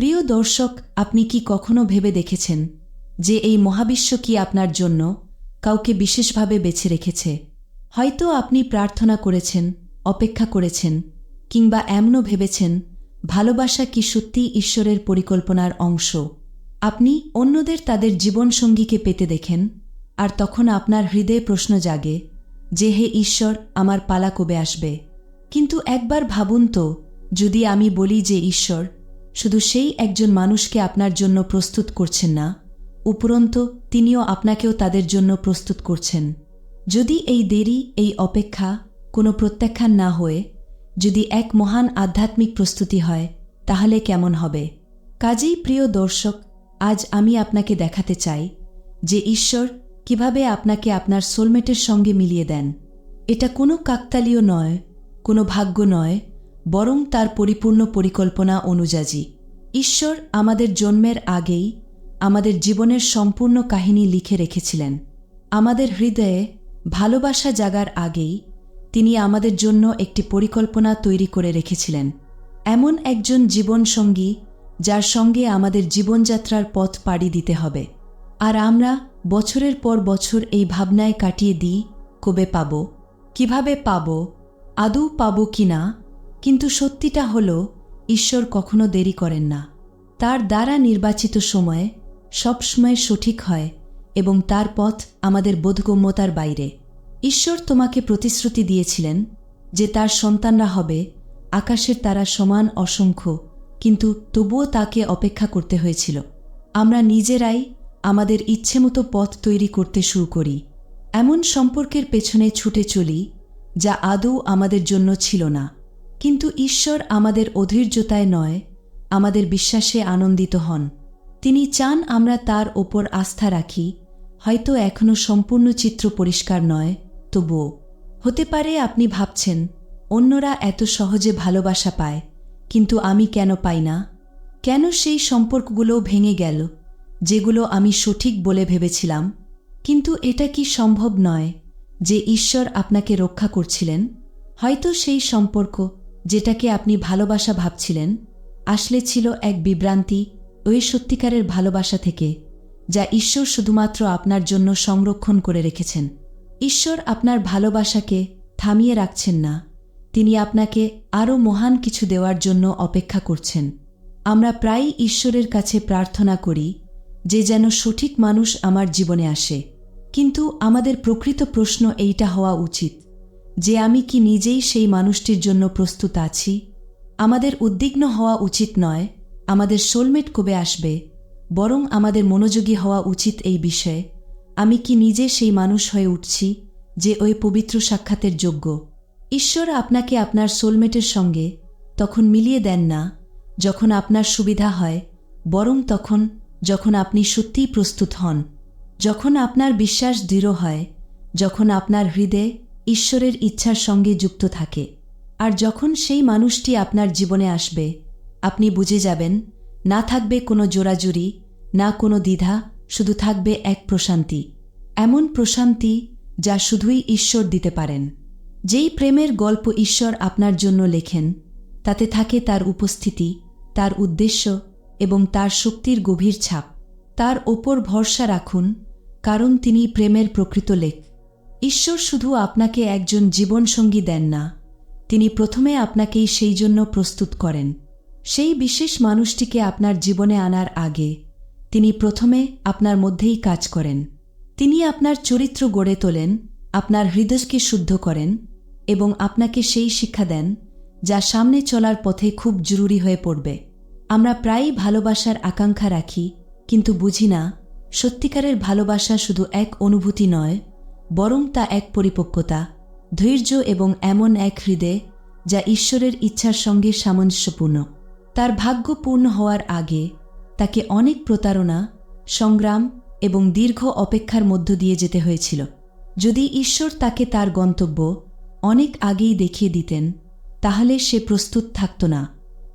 প্রিয় দর্শক, আপনি কি কখনো ভেবে দেখেছেন যে এই মহাবিশ্ব কি আপনার জন্য কাউকে বিশেষভাবে বেছে রেখেছে? হয়তো আপনি প্রার্থনা করেছেন, অপেক্ষা করেছেন, কিংবা এমনও ভেবেছেন, ভালোবাসা কি সত্যিই ঈশ্বরের পরিকল্পনার অংশ? আপনি অন্যদের তাদের জীবনসঙ্গীকে পেতে দেখেন, আর তখন আপনার হৃদয়ে প্রশ্ন জাগে যে, হে ঈশ্বর, আমার পালা কবে আসবে? কিন্তু একবার ভাবুন তো, যদি আমি বলি যে, ঈশ্বর শুধু সেই একজন মানুষকে আপনার জন্য প্রস্তুত করছেন না, উপরন্তু তিনিও আপনাকেও তাদের জন্য প্রস্তুত করছেন। যদি এই দেরি, এই অপেক্ষা কোনো প্রত্যাখ্যান না হয়ে, যদি এক মহান আধ্যাত্মিক প্রস্তুতি হয়, তাহলে কেমন হবে? কাজেই প্রিয় দর্শক, আজ আমি আপনাকে দেখাতে চাই যে ঈশ্বর কীভাবে আপনাকে আপনার সোলমেটের সঙ্গে মিলিয়ে দেন। এটা কোনো কাকতালীয় নয়, কোনো ভাগ্য নয় বরং তার পরিপূর্ণ পরিকল্পনা অনুযায়ী। ঈশ্বর আমাদের জন্মের আগেই আমাদের জীবনের সম্পূর্ণ কাহিনী লিখে রেখেছিলেন। আমাদের হৃদয়ে ভালোবাসা জাগার আগেই তিনি আমাদের জন্য একটি পরিকল্পনা তৈরি করে রেখেছিলেন। এমন একজন জীবনসঙ্গী যার সঙ্গে আমাদের জীবনযাত্রার পথ পাড়ি দিতে হবে। আর আমরা বছরের পর বছর এই ভাবনায় কাটিয়ে দিই, কবে পাব, কীভাবে পাব, আদৌ পাব কি না কিন্তু সত্যিটা হল, ঈশ্বর কখনো দেরি করেন না। তার দ্বারা নির্বাচিত সময়ে সবসময় সঠিক হয় এবং তার পথ আমাদের বোধগম্যতার বাইরে। ঈশ্বর তোমাকে প্রতিশ্রুতি দিয়েছিলেন যে তার সন্তানরা হবে আকাশের তারা সমান অসংখ্য, কিন্তু তবুও তাকে অপেক্ষা করতে হয়েছিল। আমরা নিজেরাই আমাদের ইচ্ছেমতো পথ তৈরি করতে শুরু করি। এমন সম্পর্কের পেছনে ছুটে চলি যা আদৌ আমাদের জন্য ছিল না। কিন্তু ঈশ্বর আমাদের অধৈর্যতায় নয়, আমাদের বিশ্বাসে আনন্দিত হন। তিনি চান আমরা তার ওপর আস্থা রাখি, হয়তো এখনও সম্পূর্ণ চিত্র পরিষ্কার নয়, তবুও। হতে পারে আপনি ভাবছেন, অন্যরা এত সহজে ভালোবাসা পায়, কিন্তু আমি কেন পাই না? কেন সেই সম্পর্কগুলো ভেঙে গেল, যেগুলো আমি সঠিক বলে ভেবেছিলাম? কিন্তু এটা কি সম্ভব নয় যে ঈশ্বর আপনাকে রক্ষা করছিলেন? হয়তো সেই সম্পর্ক যেটাকে আপনি ভালোবাসা ভাবছিলেন, আসলে ছিল এক বিভ্রান্তি ওই সত্যিকারের ভালোবাসা থেকে, যা ঈশ্বর শুধুমাত্র আপনার জন্য সংরক্ষণ করে রেখেছেন। ঈশ্বর আপনার ভালোবাসাকে থামিয়ে রাখছেন না, তিনি আপনাকে আরও মহান কিছু দেওয়ার জন্য অপেক্ষা করছেন। আমরা প্রায়ই ঈশ্বরের কাছে প্রার্থনা করি, যে যেন সঠিক মানুষ আমার জীবনে আসে। কিন্তু আমাদের প্রকৃত প্রশ্ন এইটা হওয়া উচিত যে আমি কি নিজেই সেই মানুষটির জন্য প্রস্তুত আছি? আমাদের উদ্বিগ্ন হওয়া উচিত নয়, আমাদের সোলমেট কবে আসবে, বরং আমাদের মনোযোগী হওয়া উচিত এই বিষয়ে। আমি কি নিজে সেই মানুষ হয়ে উঠছি যে ওই পবিত্র সাক্ষাতের যোগ্য? ঈশ্বর আপনাকে আপনার সোলমেটের সঙ্গে তখন মিলিয়ে দেন না, যখন আপনার সুবিধা হয়, বরং তখন, যখন আপনি সত্যিই প্রস্তুত হন, যখন আপনার বিশ্বাস দৃঢ় হয়, যখন আপনার হৃদয়ে ঈশ্বরের ইচ্ছার সঙ্গে যুক্ত থাকে। আর যখন সেই মানুষটি আপনার জীবনে আসবে, আপনি বুঝে যাবেন, না থাকবে কোনো জোরাজুরি, না কোনো দ্বিধা, শুধু থাকবে এক প্রশান্তি। এমন প্রশান্তি যা শুধুই ঈশ্বর দিতে পারেন। যেই প্রেমের গল্প ঈশ্বর আপনার জন্য লেখেন, তাতে থাকে তার উপস্থিতি, তার উদ্দেশ্য এবং তার শক্তির গভীর ছাপ। তার ওপর ভরসা রাখুন, কারণ তিনি প্রেমের প্রকৃত লেখ। ঈশ্বর শুধু আপনাকে একজন জীবনসঙ্গী দেন না, তিনি প্রথমে আপনাকেই সেই জন্য প্রস্তুত করেন। সেই বিশেষ মানুষটিকে আপনার জীবনে আনার আগে, তিনি প্রথমে আপনার মধ্যেই কাজ করেন। তিনি আপনার চরিত্র গড়ে তোলেন, আপনার হৃদয়কে শুদ্ধ করেন এবং আপনাকে সেই শিক্ষা দেন, যা সামনে চলার পথে খুব জরুরি হয়ে পড়বে। আমরা প্রায়ই ভালোবাসার আকাঙ্ক্ষা রাখি, কিন্তু বুঝি না, সত্যিকারের ভালোবাসা শুধু এক অনুভূতি নয় বরং তা এক পরিপক্কতা, ধৈর্য এবং এমন এক হৃদয় যা ঈশ্বরের ইচ্ছার সঙ্গে সামঞ্জস্যপূর্ণ। তার ভাগ্য পূর্ণ হওয়ার আগে তাকে অনেক প্রতারণা, সংগ্রাম এবং দীর্ঘ অপেক্ষার মধ্য দিয়ে যেতে হয়েছিল। যদি ঈশ্বর তাকে তার গন্তব্য অনেক আগেই দেখিয়ে দিতেন, তাহলে সে প্রস্তুত থাকত না।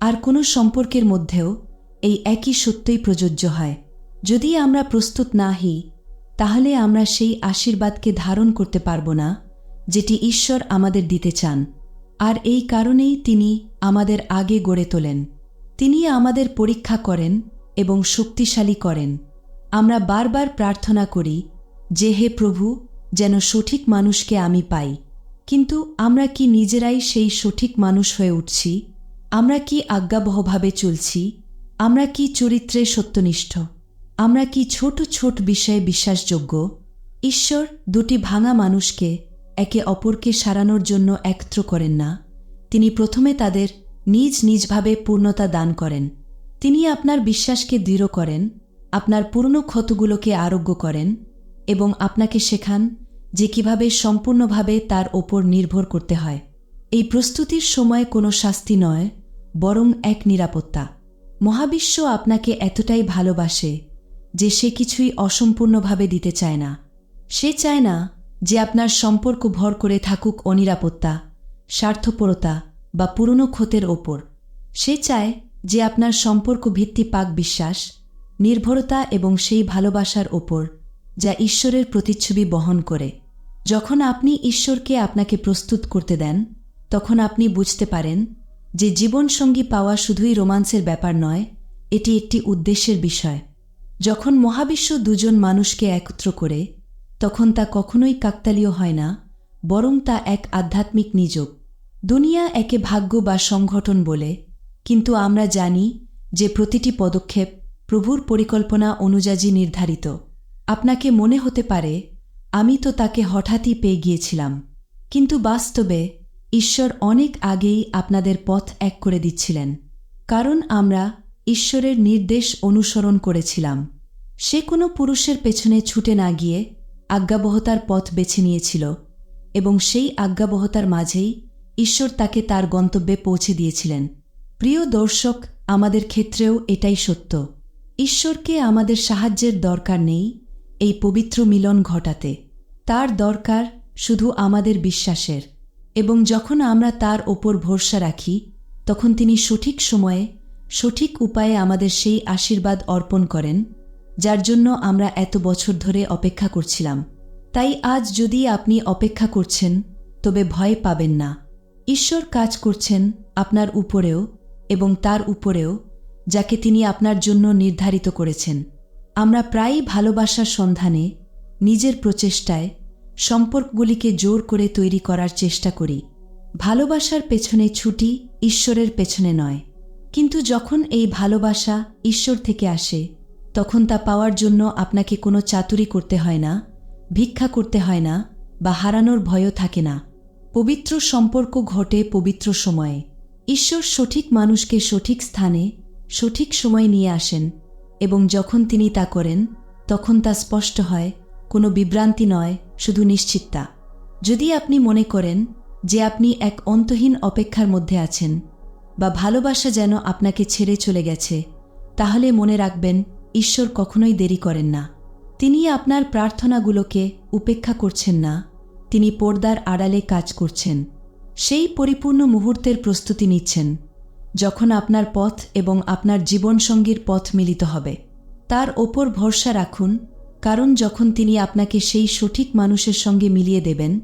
আর কোনো সম্পর্কের মধ্যেও এই একই সত্যই প্রযোজ্য হয়। যদি আমরা প্রস্তুত না হই তাহলে আমরা সেই আশীর্বাদকে ধারণ করতে পারব না, যেটি ঈশ্বর আমাদের দিতে চান। আর এই কারণেই তিনি আমাদের আগে গড়ে তোলেন। তিনি আমাদের পরীক্ষা করেন এবং শক্তিশালী করেন। আমরা বারবার প্রার্থনা করি যে, হে প্রভু, যেন সঠিক মানুষকে আমি পাই। কিন্তু আমরা কি নিজেরাই সেই সঠিক মানুষ হয়ে উঠছি? আমরা কি আজ্ঞাবহভাবে চলছি? আমরা কি চরিত্রে সত্যনিষ্ঠ? আমরা কি ছোট ছোট বিষয়ে বিশ্বাসযোগ্য? ঈশ্বর দুটি ভাঙা মানুষকে একে অপরকে সারানোর জন্য একত্র করেন না। তিনি প্রথমে তাদের নিজ নিজভাবে পূর্ণতা দান করেন। তিনি আপনার বিশ্বাসকে দৃঢ় করেন, আপনার পুরনো ক্ষতগুলোকে আরোগ্য করেন এবং আপনাকে শেখান যে কীভাবে সম্পূর্ণভাবে তার ওপর নির্ভর করতে হয়। এই প্রস্তুতির সময় কোনো শাস্তি নয়, বরং এক নিরাপত্তা। মহাবিশ্ব আপনাকে এতটাই ভালোবাসে যে সে কিছুই অসম্পূর্ণভাবে দিতে চায় না। সে চায় না যে আপনার সম্পর্ক ভর করে থাকুক অনিরাপত্তা, স্বার্থপরতা বা পুরনো ক্ষতের ওপর। সে চায় যে আপনার সম্পর্ক ভিত্তি পাক বিশ্বাস, নির্ভরতা এবং সেই ভালোবাসার ওপর, যা ঈশ্বরের প্রতিচ্ছবি বহন করে। যখন আপনি ঈশ্বরকে আপনাকে প্রস্তুত করতে দেন, তখন আপনি বুঝতে পারেন যে জীবনসঙ্গী পাওয়া শুধুই রোমান্সের ব্যাপার নয়, এটি একটি উদ্দেশ্যের বিষয়। যখন মহাবিশ্ব দুজন মানুষকে একত্র করে, তখন তা কখনোই কাকতালীয় হয় না, বরং তা এক আধ্যাত্মিক নিযোগ। দুনিয়া একে ভাগ্য বা সংগঠন বলে, কিন্তু আমরা জানি যে প্রতিটি পদক্ষেপ প্রভুর পরিকল্পনা অনুযায়ী নির্ধারিত। আপনাকে মনে হতে পারে, আমি তো তাকে হঠাৎই পেয়ে গিয়েছিলাম, কিন্তু বাস্তবে ঈশ্বর অনেক আগেই আপনাদের পথ এক করে দিচ্ছিলেন। কারণ আমরা ঈশ্বরের নির্দেশ অনুসরণ করেছিলাম। সে কোনো পুরুষের পেছনে ছুটে না গিয়ে আজ্ঞাবহতার পথ বেছে নিয়েছিল এবং সেই আজ্ঞাবহতার মাঝেই ঈশ্বর তাকে তার গন্তব্যে পৌঁছে দিয়েছিলেন। প্রিয় দর্শক, আমাদের ক্ষেত্রেও এটাই সত্য। ঈশ্বরকে আমাদের সাহায্যের দরকার নেই এই পবিত্র মিলন ঘটাতে। তার দরকার শুধু আমাদের বিশ্বাসের। এবং যখন আমরা তার ওপর ভরসা রাখি, তখন তিনি সঠিক সময়ে সঠিক উপায়ে আমাদের সেই আশীর্বাদ অর্পণ করেন, যার জন্য আমরা এত বছর ধরে অপেক্ষা করছিলাম। তাই আজ যদি আপনি অপেক্ষা করছেন, তবে ভয় পাবেন না। ঈশ্বর কাজ করছেন আপনার উপরেও এবং তার উপরেও, যাকে তিনি আপনার জন্য নির্ধারিত করেছেন। আমরা প্রায়ই ভালোবাসার সন্ধানে, নিজের প্রচেষ্টায়, সম্পর্কগুলিকে জোর করে তৈরি করার চেষ্টা করি। ভালোবাসার পেছনে ছুটি ঈশ্বরের পেছনে নয়। কিন্তু যখন এই ভালোবাসা ঈশ্বর থেকে আসে, তখন তা পাওয়ার জন্য আপনাকে কোনো চাতুরি করতে হয় না, ভিক্ষা করতে হয় না বা হারানোর ভয়ও থাকে না। পবিত্র সম্পর্ক ঘটে পবিত্র সময়ে। ঈশ্বর সঠিক মানুষকে সঠিক স্থানে, সঠিক সময় নিয়ে আসেন এবং যখন তিনি তা করেন, তখন তা স্পষ্ট হয়, কোনো বিভ্রান্তি নয়, শুধু নিশ্চিততা। যদি আপনি মনে করেন যে আপনি এক অন্তহীন অপেক্ষার মধ্যে আছেন বা ভালোবাসা যেন আপনাকে ছেড়ে চলে গেছে, তাহলে মনে রাখবেন, ঈশ্বর কখনোই দেরি করেন না। তিনি আপনার প্রার্থনাগুলোকে উপেক্ষা করছেন না, তিনি পর্দার আড়ালে কাজ করছেন। সেই পরিপূর্ণ মুহূর্তের প্রস্তুতি নিচ্ছেন, যখন আপনার পথ এবং আপনার জীবনসঙ্গীর পথ মিলিত হবে। তার ওপর ভরসা রাখুন, কারণ যখন তিনি আপনাকে সেই সঠিক মানুষের সঙ্গে মিলিয়ে দেবেন,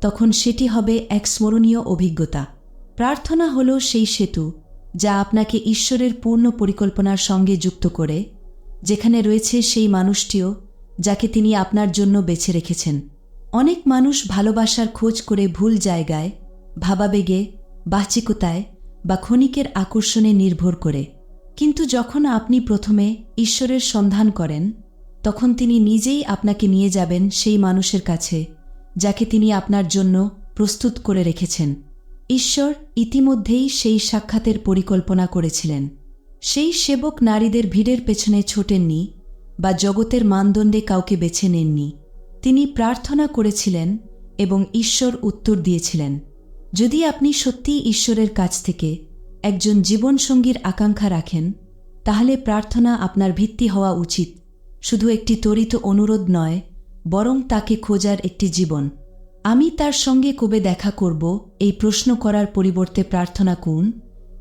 তখন সেটি হবে এক স্মরণীয় অভিজ্ঞতা। প্রার্থনা হল সেই সেতু যা আপনাকে ঈশ্বরের পূর্ণ পরিকল্পনার সঙ্গে যুক্ত করে, যেখানে রয়েছে সেই মানুষটিও যাকে তিনি আপনার জন্য বেছে রেখেছেন। অনেক মানুষ ভালোবাসার খোঁজ করে ভুল জায়গায়, ভাবাবেগে বাচিকতায় বা ক্ষণিকের আকর্ষণে নির্ভর করে। কিন্তু যখন আপনি প্রথমে ঈশ্বরের সন্ধান করেন, তখন তিনি নিজেই আপনাকে নিয়ে যাবেন সেই মানুষের কাছে, যাকে তিনি আপনার জন্য প্রস্তুত করে রেখেছেন। ঈশ্বর ইতিমধ্যেই সেই সাক্ষাতের পরিকল্পনা করেছিলেন। সেই সেবক নারীদের ভিড়ের পেছনে ছোটেননি বা জগতের মানদণ্ডে কাউকে বেছে নেননি। তিনি প্রার্থনা করেছিলেন এবং ঈশ্বর উত্তর দিয়েছিলেন। যদি আপনি সত্যিই ঈশ্বরের কাছ থেকে একজন জীবনসঙ্গীর আকাঙ্ক্ষা রাখেন, তাহলে প্রার্থনা আপনার ভিত্তি হওয়া উচিত। শুধু একটি ত্বরিত অনুরোধ নয়, বরং তাকে খোঁজার একটি জীবন। আমি তার সঙ্গে কবে দেখা করব, এই প্রশ্ন করার পরিবর্তে প্রার্থনা করুন,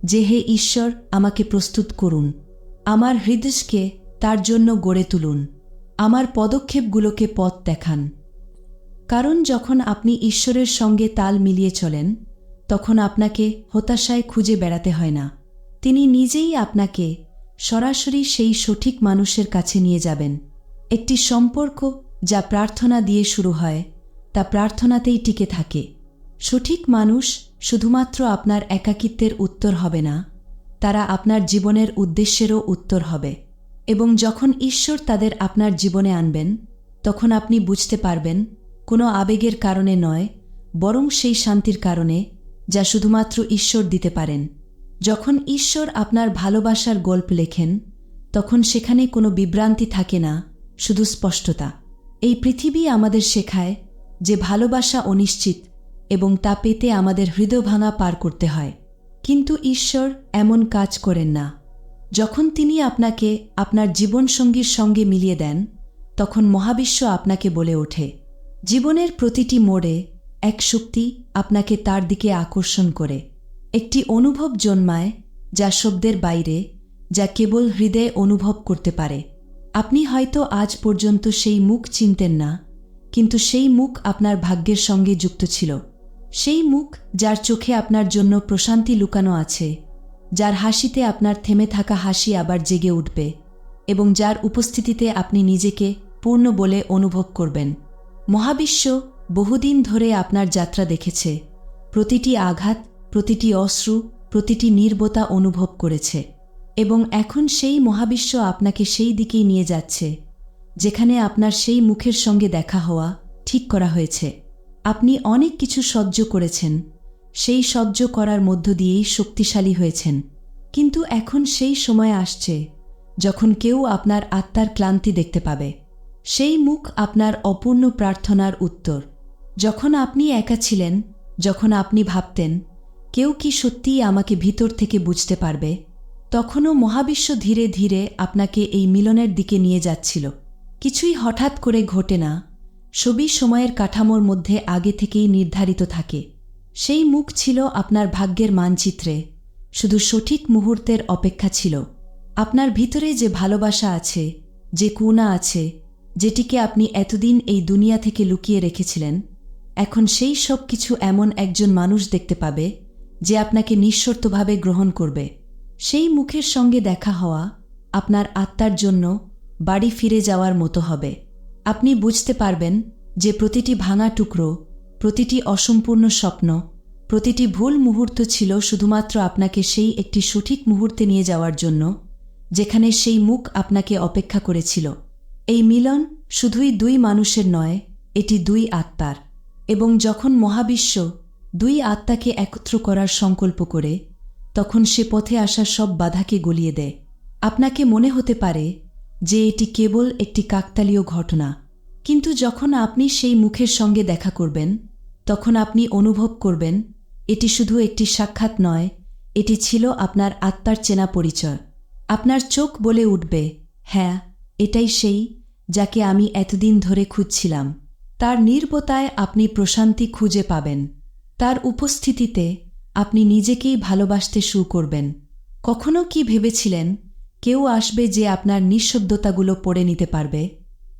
যে হে ঈশ্বর, আমাকে প্রস্তুত করুন। আমার হৃদয়কে তার জন্য গড়ে তুলুন। আমার পদক্ষেপগুলোকে পথ দেখান। কারণ যখন আপনি ঈশ্বরের সঙ্গে তাল মিলিয়ে চলেন, তখন আপনাকে হতাশায় খুঁজে বেড়াতে হয় না। তিনি নিজেই আপনাকে সরাসরি সেই সঠিক মানুষের কাছে নিয়ে যাবেন। একটি সম্পর্ক যা প্রার্থনা দিয়ে শুরু হয় তা প্রার্থনাতেই টিকে থাকে। সঠিক মানুষ শুধুমাত্র আপনার একাকিত্বের উত্তর হবে না, তারা আপনার জীবনের উদ্দেশ্যেরও উত্তর হবে এবং যখন ঈশ্বর তাদের আপনার জীবনে আনবেন, তখন আপনি বুঝতে পারবেন কোনো আবেগের কারণে নয়, বরং সেই শান্তির কারণে যা শুধুমাত্র ঈশ্বর দিতে পারেন। যখন ঈশ্বর আপনার ভালোবাসার গল্প লেখেন, তখন সেখানে কোনো বিভ্রান্তি থাকে না, শুধু স্পষ্টতা। এই পৃথিবী আমাদের শেখায় যে ভালোবাসা অনিশ্চিত এবং তা পেতে আমাদের হৃদয় ভাঙা পার করতে হয়। কিন্তু ঈশ্বর এমন কাজ করেন না। যখন তিনি আপনাকে আপনার জীবনসঙ্গীর সঙ্গে মিলিয়ে দেন, তখন মহাবিশ্ব আপনাকে বলে ওঠে, জীবনের প্রতিটি মোড়ে এক শক্তি আপনাকে তার দিকে আকর্ষণ করে। একটি অনুভব জন্মায় যা শব্দের বাইরে, যা কেবল হৃদয়ে অনুভব করতে পারে। আপনি হয়তো আজ পর্যন্ত সেই মুখ চিনতেন না কিন্তু সেই মুখ আপনার ভাগ্যের সঙ্গে যুক্ত ছিল। সেই মুখ যার চোখে আপনার জন্য প্রশান্তি লুকানো আছে, যার হাসিতে আপনার থেমে থাকা হাসি আবার জেগে উঠবে এবং যার উপস্থিতিতে আপনি নিজেকে পূর্ণ বলে অনুভব করবেন। মহাবিশ্ব বহুদিন ধরে আপনার যাত্রা দেখেছে, প্রতিটি আঘাত, প্রতিটি অশ্রু, প্রতিটি নির্বতা অনুভব করেছে এবং এখন সেই মহাবিশ্ব আপনাকে সেই দিকেই নিয়ে যাচ্ছে। যেখানে আপনার সেই মুখের সঙ্গে দেখা হওয়া ঠিক করা হয়েছে। আপনি অনেক কিছু সহ্য করেছেন। সেই সহ্য করার মধ্য দিয়েই শক্তিশালী হয়েছেন। কিন্তু এখন সেই সময় আসছে যখন কেউ আপনার আত্মার ক্লান্তি দেখতে পাবে। সেই মুখ আপনার অপূর্ণ প্রার্থনার উত্তর। যখন আপনি একা ছিলেন, যখন আপনি ভাবতেন, কেউ কি সত্যিই আমাকে ভিতর থেকে বুঝতে পারবে? তখনও মহাবিশ্ব ধীরে ধীরে আপনাকে এই মিলনের দিকে নিয়ে যাচ্ছিল। কিছুই হঠাৎ করে ঘটে না সবই সময়ের কাঠামোর মধ্যে আগে থেকেই নির্ধারিত থাকে। সেই মুখ ছিল আপনার ভাগ্যের মানচিত্রে, শুধু সঠিক মুহূর্তের অপেক্ষা ছিল। আপনার ভিতরে যে ভালোবাসা আছে, যে কুনা আছে, যেটিকে আপনি এতদিন এই দুনিয়া থেকে লুকিয়ে রেখেছিলেন, এখন সেই সব কিছু এমন একজন মানুষ দেখতে পাবে, যে আপনাকে নিঃশর্তভাবে গ্রহণ করবে। সেই মুখের সঙ্গে দেখা হওয়া আপনার আত্মার জন্য বাড়ি ফিরে যাওয়ার মতো হবে। আপনি বুঝতে পারবেন যে প্রতিটি ভাঙা টুকরো, প্রতিটি অসম্পূর্ণ স্বপ্ন, প্রতিটি ভুল মুহূর্ত ছিল শুধুমাত্র আপনাকে সেই একটি সঠিক মুহূর্তে নিয়ে যাওয়ার জন্য, যেখানে সেই মুখ আপনাকে অপেক্ষা করেছিল। এই মিলন শুধুই দুই মানুষের নয়, এটি দুই আত্মার। এবং যখন মহাবিশ্ব দুই আত্মাকে একত্র করার সংকল্প করে, তখন সে পথে আসা সব বাধাকে গলিয়ে দেয়। আপনাকে মনে হতে পারে যে এটি কেবল একটি কাকতালীয় ঘটনা। কিন্তু যখন আপনি সেই মুখের সঙ্গে দেখা করবেন, তখন আপনি অনুভব করবেন, এটি শুধু একটি সাক্ষাৎ নয়, এটি ছিল আপনার আত্মার চেনা পরিচয়। আপনার চোখ বলে উঠবে হ্যাঁ এটাই সেই যাকে আমি এতদিন ধরে খুঁজছিলাম। তার নির্বতায় আপনি প্রশান্তি খুঁজে পাবেন। তার উপস্থিতিতে আপনি নিজেকেই ভালোবাসতে শুরু করবেন। কখনো কি ভেবেছিলেন কেউ আসবে যে আপনার নিঃশব্দতাগুলো পড়ে নিতে পারবে।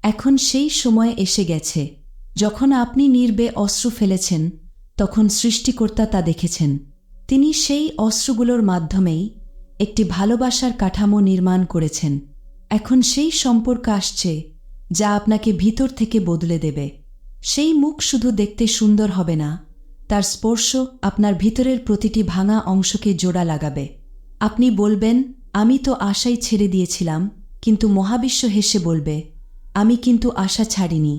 এখন সেই সময় এসে গেছে। যখন আপনি নির্বে অস্ত্র ফেলেছেন, তখন সৃষ্টিকর্তা তা দেখেছেন। তিনি সেই অস্ত্রগুলোর মাধ্যমেই একটি ভালোবাসার কাঠামো নির্মাণ করেছেন। এখন সেই সম্পর্ক আসছে, যা আপনাকে ভিতর থেকে বদলে দেবে। সেই মুখ শুধু দেখতে সুন্দর হবে না, তার স্পর্শ আপনার ভিতরের প্রতিটি ভাঙা অংশকে জোড়া লাগাবে। আপনি বলবেন আমি তো আশাই ছেড়ে দিয়েছিলাম, কিন্তু মহাবিশ্ব হেসে বলবে, আমি কিন্তু আশা ছাড়িনি।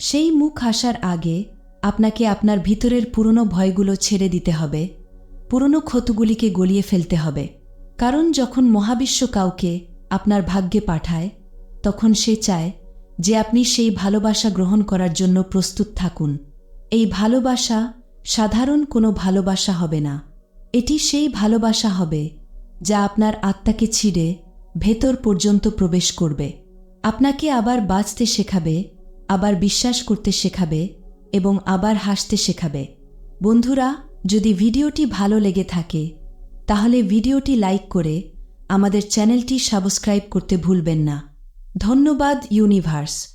সেই মুখ আসার আগে আপনাকে আপনার ভিতরের পুরনো ভয়গুলো ছেড়ে দিতে হবে, পুরনো ক্ষতগুলিকে গলিয়ে ফেলতে হবে। কারণ যখন মহাবিশ্ব কাউকে আপনার ভাগ্যে পাঠায়, তখন সে চায় যে আপনি সেই ভালোবাসা গ্রহণ করার জন্য প্রস্তুত থাকুন। এই ভালোবাসা সাধারণ কোনো ভালোবাসা হবে না। এটি সেই ভালোবাসা হবে যা আপনার আত্মাকে ছিঁড়ে ভেতর পর্যন্ত প্রবেশ করবে। আপনাকে আবার বাঁচতে শেখাবে, আবার বিশ্বাস করতে শেখাবে এবং আবার হাসতে শেখাবে। বন্ধুরা, যদি ভিডিওটি ভালো লেগে থাকে, তাহলে ভিডিওটি লাইক করে আমাদের চ্যানেলটি সাবস্ক্রাইব করতে ভুলবেন না। ধন্যবাদ ইউনিভার্স।